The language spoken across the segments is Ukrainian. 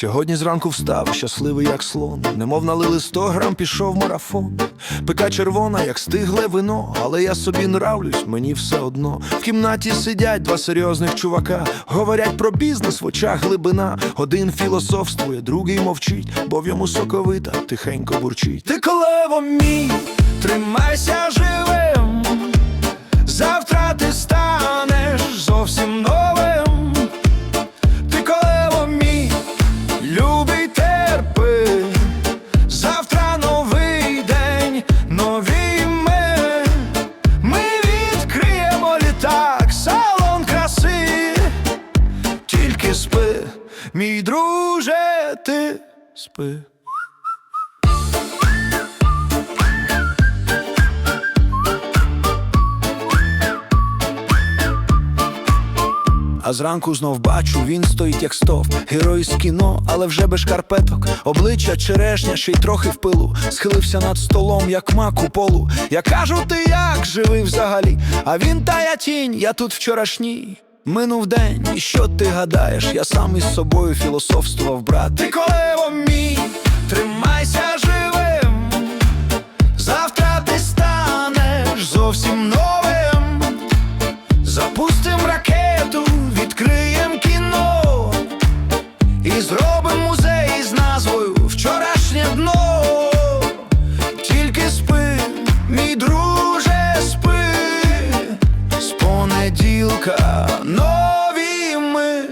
Сьогодні зранку встав, щасливий, як слон, немов налили сто грам, пішов марафон. Пика червона, як стигле вино, але я собі нравлюсь, мені все одно. В кімнаті сидять два серйозних чувака, говорять про бізнес в очах глибина. Один філософствує, другий мовчить, бо в йому соковита тихенько бурчить. Ти колево мій, тримайся літак, салон краси. Тільки спи, мій друже, ти спи. А зранку знов бачу, він стоїть як стовп. Герой з кіно, але вже без шкарпеток. Обличчя черешня, ще й трохи в пилу. Схилився над столом, як мак у полу. Я кажу, ти як живий взагалі? А він тая тінь, я тут вчорашній Минув день, і що ти гадаєш? Я сам із собою філософствував, брат. Ти колево мій, і зробим музей з назвою Вчорашнє дно. Тільки спи, мій друже, спи, з понеділка нові ми.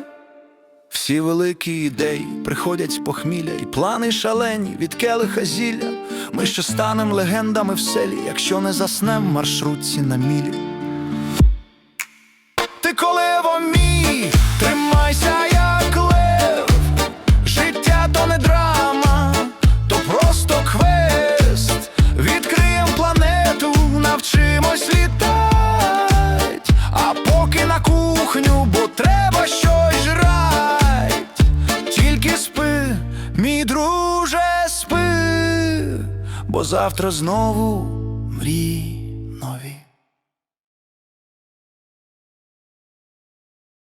Всі великі ідеї приходять з похмілля, і плани шалені від келиха зілля. Ми ще станем легендами в селі, якщо не заснем маршрутці на мілі. Бо завтра знову мрій.